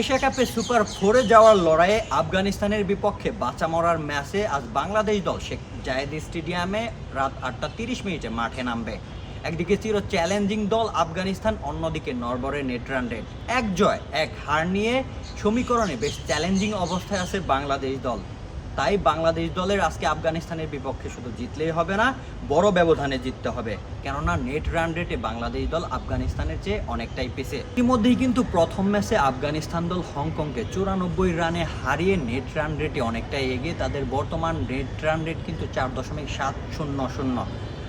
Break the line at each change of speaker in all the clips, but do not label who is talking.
Asia কাপে super ফোরে যাওয়ার লড়াইয়ে আফগানিস্তানের বিপক্ষে বাঁচা মরার ম্যাচে আজ বাংলাদেশ দল শেখ জায়েদ স্টেডিয়ামে রাত আটটা তিরিশ মিনিটে মাঠে নামবে। একদিকে চির চ্যালেঞ্জিং দল আফগানিস্তান, অন্যদিকে নরবরের নেট রান রেট এক জয়, এক হার নিয়ে সমীকরণে বেশ চ্যালেঞ্জিং অবস্থায় আছে বাংলাদেশ দল। তাই বাংলাদেশ দলের আজকে আফগানিস্তানের বিপক্ষে শুধু জিতলেই হবে না, বড় ব্যবধানে জিততে হবে। কেননা নেট রান রেটে বাংলাদেশ দল আফগানিস্তানের চেয়ে অনেকটাই পিছে। ইতিমধ্যেই কিন্তু প্রথম ম্যাচে আফগানিস্তান দল হংকংকে চুরানব্বই রানে হারিয়ে নেট রান রেটে অনেকটাই এগিয়ে তাদের বর্তমান নেট রান রেট কিন্তু চার দশমিক সাত শূন্য শূন্য।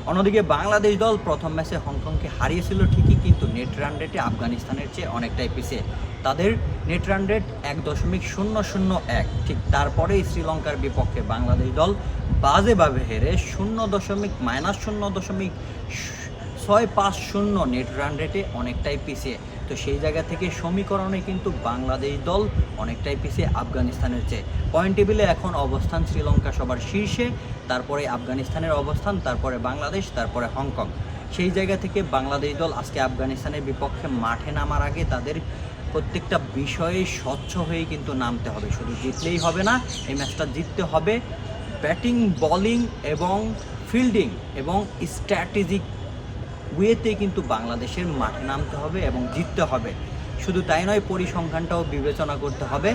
অন্যদিকে বাংলাদেশ দল প্রথম ম্যাচে হংকংকে হারিয়েছিল ঠিকই কিন্তু নেট রান রেটে আফগানিস্তানের চেয়ে অনেকটাই পিছিয়ে তাদের নেট রান রেট এক দশমিক শূন্য শূন্য এক। ঠিক তারপরেই শ্রীলঙ্কার বিপক্ষে বাংলাদেশ দল বাজেভাবে হেরে শূন্য দশমিক মাইনাস শূন্য দশমিক ছয় পাঁচ শূন্য নেট রান রেটে অনেকটাই পিছিয়ে। তো সেই জায়গা থেকে সমীকরণে কিন্তু বাংলাদেশ দল অনেকটাই পিছিয়ে আফগানিস্তানের চেয়ে। পয়েন্ট টেবিলে এখন অবস্থান শ্রীলঙ্কা সবার শীর্ষে, তারপরে আফগানিস্তানের অবস্থান, তারপরে বাংলাদেশ, তারপরে হংকং। সেই জায়গা থেকে বাংলাদেশ দল আজকে আফগানিস্তানের বিপক্ষে মাঠে নামার আগে তাদের প্রত্যেকটা বিষয়ে স্বচ্ছ হয়ে কিন্তু নামতে হবে। শুধু জিতলেই হবে না, এই ম্যাচটা জিততে হবে ব্যাটিং, বলিং এবং ফিল্ডিং এবং স্ট্র্যাটেজিক ওয়েতে কিন্তু বাংলাদেশের মাঠে নামতে হবে এবং জিততে হবে। শুধু তাই নয়, পরিসংখ্যানটাও বিবেচনা করতে হবে।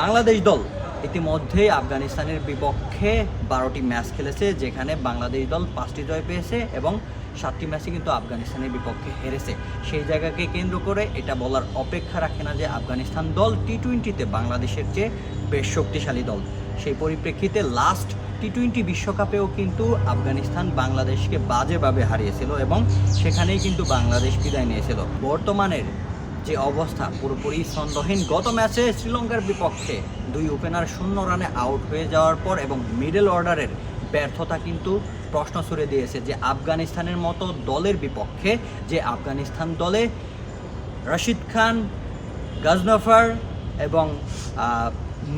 বাংলাদেশ দল ইতিমধ্যেই আফগানিস্তানের বিপক্ষে বারোটি ম্যাচ খেলেছে, যেখানে বাংলাদেশ দল পাঁচটি জয় পেয়েছে এবং সাতটি ম্যাচে কিন্তু আফগানিস্তানের বিপক্ষে হেরেছে। সেই জায়গাকে কেন্দ্র করে এটা বলার অপেক্ষা রাখে না যে আফগানিস্তান দল টি টোয়েন্টিতে বাংলাদেশের চেয়ে বেশ শক্তিশালী দল। সেই পরিপ্রেক্ষিতে লাস্ট টি টোয়েন্টি বিশ্বকাপেও কিন্তু আফগানিস্তান বাংলাদেশকে বাজেভাবে হারিয়েছিল এবং সেখানেই কিন্তু বাংলাদেশ বিদায় নিয়েছিল। বর্তমানের যে অবস্থা, পুরোপুরি ছন্দহীন গত ম্যাচে শ্রীলঙ্কার বিপক্ষে দুই ওপেনার শূন্য রানে আউট হয়ে যাওয়ার পর এবং মিডল অর্ডারের ব্যর্থতা কিন্তু প্রশ্ন ছুড়ে দিয়েছে যে আফগানিস্তানের মতো দলের বিপক্ষে যে আফগানিস্তান দলে রশিদ খান, গাজনফার এবং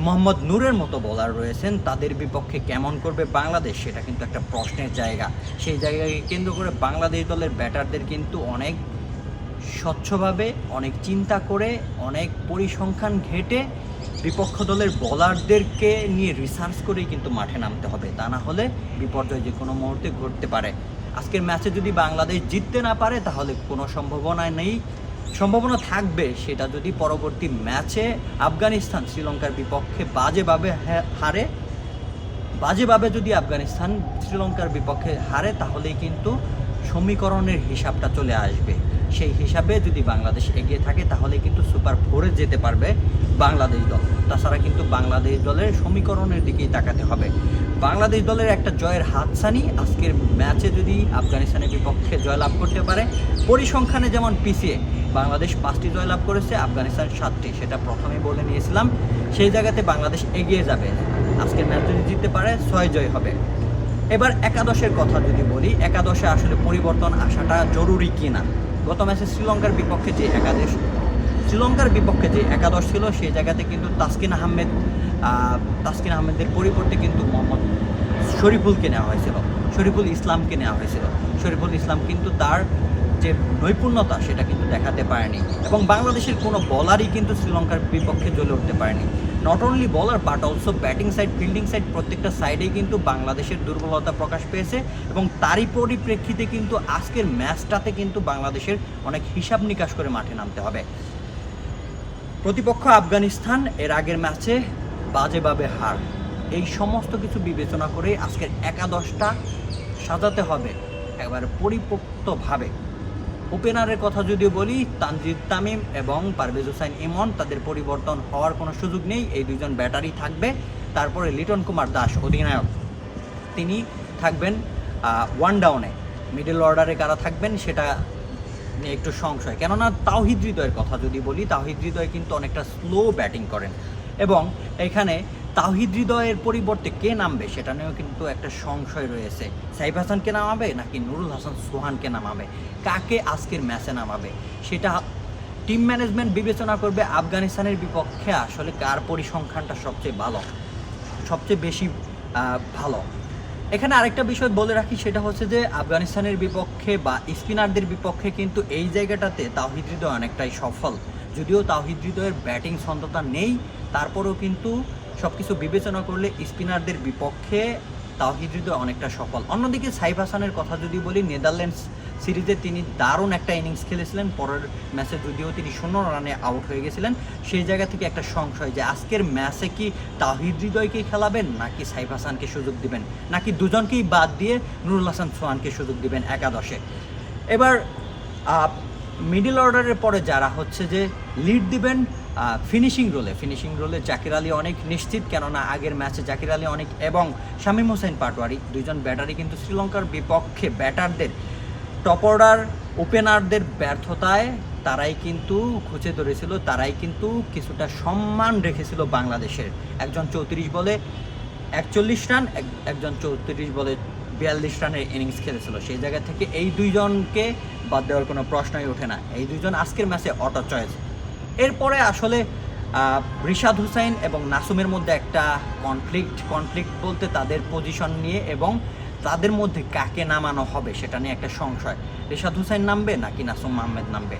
মোহাম্মদ নূরের মতো বোলার রয়েছেন, তাদের বিপক্ষে কেমন করবে বাংলাদেশ সেটা কিন্তু একটা প্রশ্নের জায়গা। সেই জায়গাকে কেন্দ্র করে বাংলাদেশ দলের ব্যাটারদের কিন্তু অনেক স্বচ্ছভাবে, অনেক চিন্তা করে, অনেক পরিসংখ্যান ঘেটে বিপক্ষ দলের বোলারদেরকে নিয়ে রিসার্চ করেই কিন্তু মাঠে নামতে হবে। তা না হলে বিপর্যয় যে কোনো মুহূর্তে ঘটতে পারে। আজকের ম্যাচে যদি বাংলাদেশ জিততে না পারে, তাহলে কোনো সম্ভাবনা নেই। সম্ভাবনা থাকবে, সেটা যদি পরবর্তী ম্যাচে আফগানিস্তান শ্রীলঙ্কার বিপক্ষে বাজেভাবে হারে। বাজেভাবে যদি আফগানিস্তান শ্রীলঙ্কার বিপক্ষে হারে, তাহলেই কিন্তু সমীকরণের হিসাবটা চলে আসবে। সেই হিসাবে যদি বাংলাদেশ এগিয়ে থাকে, তাহলে কিন্তু সুপার ফোরে যেতে পারবে বাংলাদেশ দল। তাছাড়া কিন্তু বাংলাদেশ দলের সমীকরণের দিকেই তাকাতে হবে। বাংলাদেশ দলের একটা জয়ের হাতছানি আজকের ম্যাচে যদি আফগানিস্তানের বিপক্ষে জয়লাভ করতে পারে, পরিসংখ্যানে যেমন পিছিয়ে বাংলাদেশ পাঁচটি জয়লাভ করেছে, আফগানিস্তান সাতটি, সেটা প্রথমে বলে নিয়েছিলাম। সেই জায়গাতে বাংলাদেশ এগিয়ে যাবে। আজকের ম্যাচ যদি জিততে পারে, ছয় জয় হবে। এবার একাদশের কথা যদি বলি, একাদশে আসলে পরিবর্তন আসাটা জরুরি কিনা? গত ম্যাচে শ্রীলঙ্কার বিপক্ষে যে একাদশ শ্রীলঙ্কার বিপক্ষে যে একাদশ ছিল সেই জায়গাতে কিন্তু তাসকিন আহমেদ আহ, তাসকিন আহমেদের পরিবর্তে কিন্তু মোহাম্মদ শরীফুলকে নেওয়া হয়েছিল শরীফুল ইসলামকে নেওয়া হয়েছিল। শরীফুল ইসলাম কিন্তু তার যে নৈপুণ্যতা সেটা কিন্তু দেখাতে পারেনি। এবং বাংলাদেশের কোনো বলারই কিন্তু শ্রীলঙ্কার বিপক্ষে জ্বলে উঠতে পারেনি। নট অনলি বলার but also batting side fielding side প্রত্যেকটা সাইডেই কিন্তু বাংলাদেশের দুর্বলতা প্রকাশ পেয়েছে এবং তারই পরিপ্রেক্ষিতে কিন্তু আজকের ম্যাচটাতে কিন্তু বাংলাদেশের অনেক হিসাব নিকাশ করে মাঠে নামতে হবে। প্রতিপক্ষ আফগানিস্তান এর আগের ম্যাচে বাজেভাবে হার। এই সমস্ত কিছু বিবেচনা করে আজকের একাদশটা সাজাতে হবে। একবারে পরিপক্তভাবে। ওপেনারের কথা যদি বলি, তানজিদ তামিম এবং পারভেজ হোসাইন ইমন তাদের পরিবর্তন হওয়ার কোনো সুযোগ নেই। এই দুজন ব্যাটারি থাকবে। তারপরে লিটন কুমার দাস অধিনায়ক। তিনি থাকবেন ওয়ান ডাউনে মিডল অর্ডারে কারা থাকবেন সেটা নিয়ে একটু সংশয়। কেননা তাওহিদ হৃদয়ের কথা যদি বলি, তাওহিদ হৃদয় কিন্তু অনেকটা স্লো ব্যাটিং করেন। এবং এখানে তাওহিদ হৃদয়ের পরিবর্তে কে নামবে? সেটা নিয়েও কিন্তু একটা সংশয় রয়েছে। সাইফ হাসানকে নামাবে নাকি নুরুল হাসান সোহানকে নামাবে? কাকে আজকের ম্যাচে নামাবে? সেটা টিম ম্যানেজমেন্ট বিবেচনা করবে। আফগানিস্তানের বিপক্ষে আসলে কার পরিসংখ্যানটা সবচেয়ে ভালো? সবচেয়ে বেশি ভালো। এখানে আরেকটা বিষয় বলে রাখি, সেটা হচ্ছে যে আফগানিস্তানের বিপক্ষে বা স্পিনারদের বিপক্ষে কিন্তু এই জায়গাটাতে তাওহিদ হৃদয় অনেকটাই সফল। যদিও তাওহিদ হৃদয়ের ব্যাটিং ছন্দতা নেই, তারপরেও কিন্তু সব কিছু বিবেচনা করলে স্পিনারদের বিপক্ষে হৃদয় অনেকটা সফল। অন্যদিকে সাইফ হাসানের কথা যদি বলি, নেদারল্যান্ডস সিরিজে তিনি দারুণ একটা ইনিংস খেলেছিলেন। পরের ম্যাচে যদিও তিনি শূন্য রানে আউট হয়ে গেছিলেন, সেই জায়গা থেকে একটা সংশয় যে আজকের ম্যাচে কি তাহিদ হৃদয়কেই খেলাবেন, নাকি সাইফ হাসানকে সুযোগ দিবেন? নাকি দুজনকেই বাদ দিয়ে নুরুল হাসান সোহানকে সুযোগ দিবেন একাদশে? এবার মিডল অর্ডারের পরে যারা হচ্ছে যে লিড দিবেন ফিনিশিং রোলে ফিনিশিং রোলে জাকির আলী অনেক নিশ্চিত, কেননা আগের ম্যাচে জাকির আলী অনেক, এবং শামীম হোসেন পাটোয়ারি, দুইজন ব্যাটারি কিন্তু শ্রীলঙ্কার বিপক্ষে ব্যাটারদের টপ অর্ডার ওপেনারদের ব্যর্থতায় তারাই কিন্তু খুঁজে ধরেছিল, তারাই কিন্তু কিছুটা সম্মান রেখেছিল বাংলাদেশের। একজন চৌত্রিশ বলে একচল্লিশ রান, এক- একজন চৌত্রিশ বলে বিয়াল্লিশ রানের ইনিংস খেলেছিল। সেই জায়গা থেকে এই দুইজনকে বাদ দেওয়ার কোনো প্রশ্নই ওঠে না। এই দুইজন আজকের ম্যাচে অটো চয়েস এরপরে আসলে রিশাদ হুসাইন এবং নাসুমের মধ্যে একটা কনফ্লিক্ট কনফ্লিক্ট বলতে তাদের পজিশন নিয়ে এবং তাদের মধ্যে কাকে নামানো হবে সেটা নিয়ে একটা সংশয়। রিশাদ হুসাইন নামবে নাকি নাসুম আহমেদ নামবে?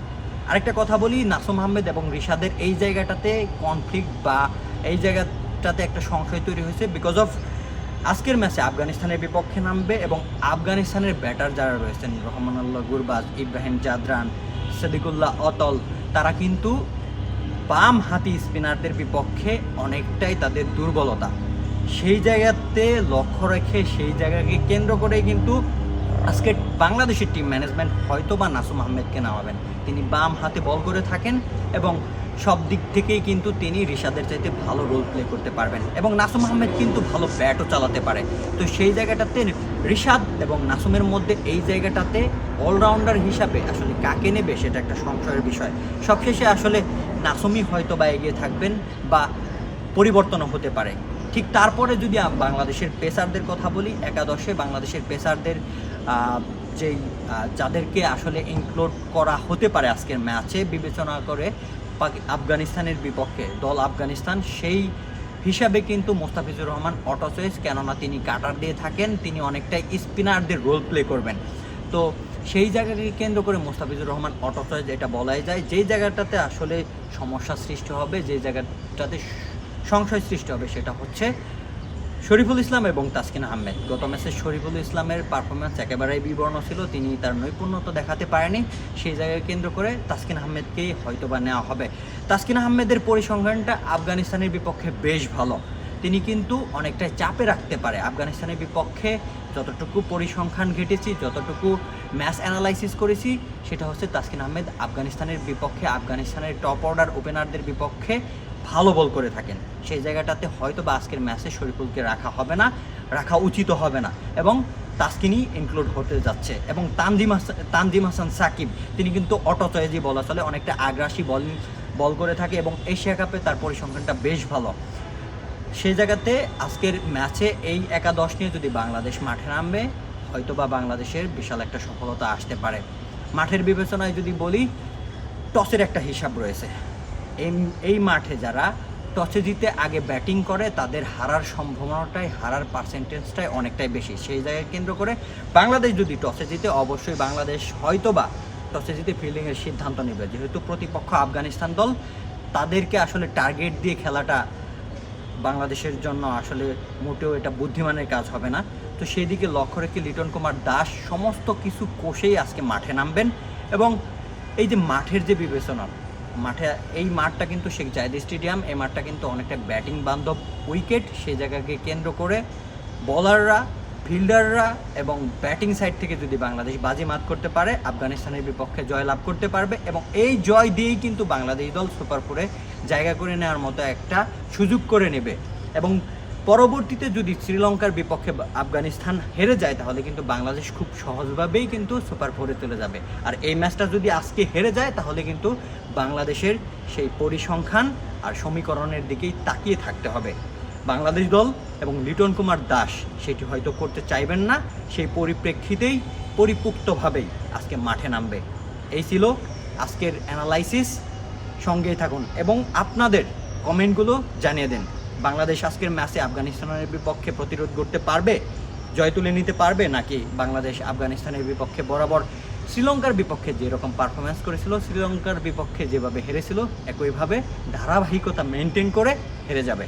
আরেকটা কথা বলি, নাসুম আহমেদ এবং রিশাদের এই জায়গাটাতে কনফ্লিক্ট বা এই জায়গাটাতে একটা সংশয় তৈরি হয়েছে বিকজ অফ আজকের ম্যাচে আফগানিস্তানের বিপক্ষে নামবে এবং আফগানিস্তানের ব্যাটার যারা রয়েছেন, রহমানুল্লাহ গুরবাজ, ইব্রাহিম জাদরান, সদিকুল্লাহ অতল, তারা কিন্তু বাম হাতি স্পিনারদের বিপক্ষে অনেকটাই তাদের দুর্বলতা। সেই জায়গাতে লক্ষ্য রেখে, সেই জায়গাকে কেন্দ্র করে কিন্তু আজকে বাংলাদেশের টিম ম্যানেজমেন্ট হয়তো বা নাসুম আহমেদকে নামাবেন। তিনি বাম হাতে বল করে থাকেন এবং সব দিক থেকেই কিন্তু তিনি রিশাদের চাইতে ভালো রোল প্লে করতে পারবেন এবং নাসুম আহমেদ কিন্তু ভালো ব্যাটও চালাতে পারে। তো সেই জায়গাটাতে রিশাদ এবং নাসুমের মধ্যে এই জায়গাটাতে অলরাউন্ডার হিসাবে আসলে কাকে নেবে সেটা একটা সংশয়ের বিষয়। সবশেষে আসলে নাসুমই হয়তো বা এগিয়ে থাকবেন বা পরিবর্তনও হতে পারে। ঠিক তারপরে যদি বাংলাদেশের পেসারদের কথা বলি, একাদশে বাংলাদেশের পেসারদের যেই যাদেরকে আসলে ইনক্লুড করা হতে পারে আজকের ম্যাচে, বিবেচনা করে আফগানিস্তানের বিপক্ষে দল আফগানিস্তান, সেই হিসাবে কিন্তু মোস্তাফিজুর রহমান অটো চয়েস কেননা তিনি কাটার দিয়ে থাকেন, তিনি অনেকটাই স্পিনারদের রোল প্লে করবেন। তো সেই জায়গাকে কেন্দ্র করে মোস্তাফিজুর রহমান অটো চয়েস এটা বলাই যায়। যেই জায়গাটাতে আসলে সমস্যা সৃষ্টি হবে যে জায়গাটাতে সংশয় সৃষ্টি হবে সেটা হচ্ছে শরীফুল ইসলাম এবং তাসকিন আহমেদ। গত ম্যাচে শরীফুল ইসলামের পারফরমেন্স একেবারেই বিবর্ণ ছিল, তিনি তার নৈপুণ্যতা দেখাতে পারেনি। সেই জায়গায় কেন্দ্র করে তাসকিন আহমেদকেই হয়তো বা নেওয়া হবে। তাসকিন আহমেদের পরিসংখ্যানটা আফগানিস্তানের বিপক্ষে বেশ ভালো। তিনি কিন্তু অনেকটাই চাপে রাখতে পারে। আফগানিস্তানের বিপক্ষে যতটুকু পরিসংখ্যান ঘেটেছি, যতটুকু ম্যাচ অ্যানালাইসিস করেছি, সেটা হচ্ছে তাসকিন আহমেদ আফগানিস্তানের বিপক্ষে, আফগানিস্তানের টপ অর্ডার ওপেনারদের বিপক্ষে ভালো বল করে থাকেন। সেই জায়গাটাতে হয়তো বা আজকের ম্যাচে শরীফুলকে রাখা হবে না, রাখা উচিত হবে না। এবং তাসকিনই ইনক্লুড হতে যাচ্ছে। এবং তানজিম হাসান তানজিম হাসান সাকিব, তিনি কিন্তু অটো চয়েজি বলা চলে অনেকটা আগ্রাসী বল বল করে থাকে এবং এশিয়া কাপে তার পরিসংখ্যানটা বেশ ভালো। সেই জায়গাতে আজকের ম্যাচে এই একাদশ নিয়ে যদি বাংলাদেশ মাঠে নামবে হয়তো বা বাংলাদেশের বিশাল একটা সফলতা আসতে পারে। মাঠের বিবেচনায় যদি বলি, টসের একটা হিসাব রয়েছে। এই এই মাঠে যারা টসে জিতে আগে ব্যাটিং করে, তাদের হারার সম্ভাবনাটাই, হারার পার্সেন্টেজটাই অনেকটাই বেশি। সেই জায়গায় কেন্দ্র করে বাংলাদেশ যদি টসে জিতে, অবশ্যই বাংলাদেশ হয়তোবা টসে জিতে ফিল্ডিংয়ের সিদ্ধান্ত নেবে। যেহেতু প্রতিপক্ষ আফগানিস্তান দল, তাদেরকে আসলে টার্গেট দিয়ে খেলাটা বাংলাদেশের জন্য আসলে মোটেও এটা বুদ্ধিমানের কাজ হবে না। তো সেই দিকে লক্ষ্য রেখে লিটন কুমার দাস সমস্ত কিছু কোষেই আজকে মাঠে নামবেন এবং এই যে মাঠের যে বিবেচনা, মাঠে এই মাঠটা কিন্তু শেখ জায়দ স্টেডিয়াম, এই মাঠটা কিন্তু অনেকটা ব্যাটিং বান্ধব উইকেট। সেই জায়গাকে কেন্দ্র করে বলাররা ফিল্ডাররা এবং ব্যাটিং সাইড থেকে যদি বাংলাদেশ বাজি মাত করতে পারে, আফগানিস্তানের বিপক্ষে জয় লাভ করতে পারবে এবং এই জয় দিয়েই কিন্তু বাংলাদেশ দল সুপার ফোরে জায়গা করে নেওয়ার মতো একটা সুযোগ করে নেবে। এবং পরবর্তীতে যদি শ্রীলঙ্কার বিপক্ষে আফগানিস্তান হেরে যায়, তাহলে কিন্তু বাংলাদেশ খুব সহজভাবেই কিন্তু সুপার ফোরে চলে যাবে। আর এই ম্যাচটা যদি আজকে হেরে যায়, তাহলে কিন্তু বাংলাদেশের সেই পরিসংখ্যান আর সমীকরণের দিকেই তাকিয়ে থাকতে হবে। বাংলাদেশ দল এবং লিটন কুমার দাস। সেটি হয়তো করতে চাইবেন না, সেই পরিপ্রেক্ষিতেই, পরিপুক্তভাবেই আজকে মাঠে নামবে। এই ছিল আজকের অ্যানালাইসিস। সঙ্গেই থাকুন এবং আপনাদের কমেন্টগুলো জানিয়ে দেন। বাংলাদেশ আজকের ম্যাচে আফগানিস্তানের বিপক্ষে প্রতিরোধ করতে পারবে জয় তুলে নিতে পারবে, নাকি বাংলাদেশ আফগানিস্তানের বিপক্ষে বরাবর শ্রীলঙ্কার বিপক্ষে যেরকম পারফরমেন্স করেছিল, শ্রীলঙ্কার বিপক্ষে যেভাবে হেরেছিল, একইভাবে ধারাবাহিকতা মেনটেন করে হেরে যাবে।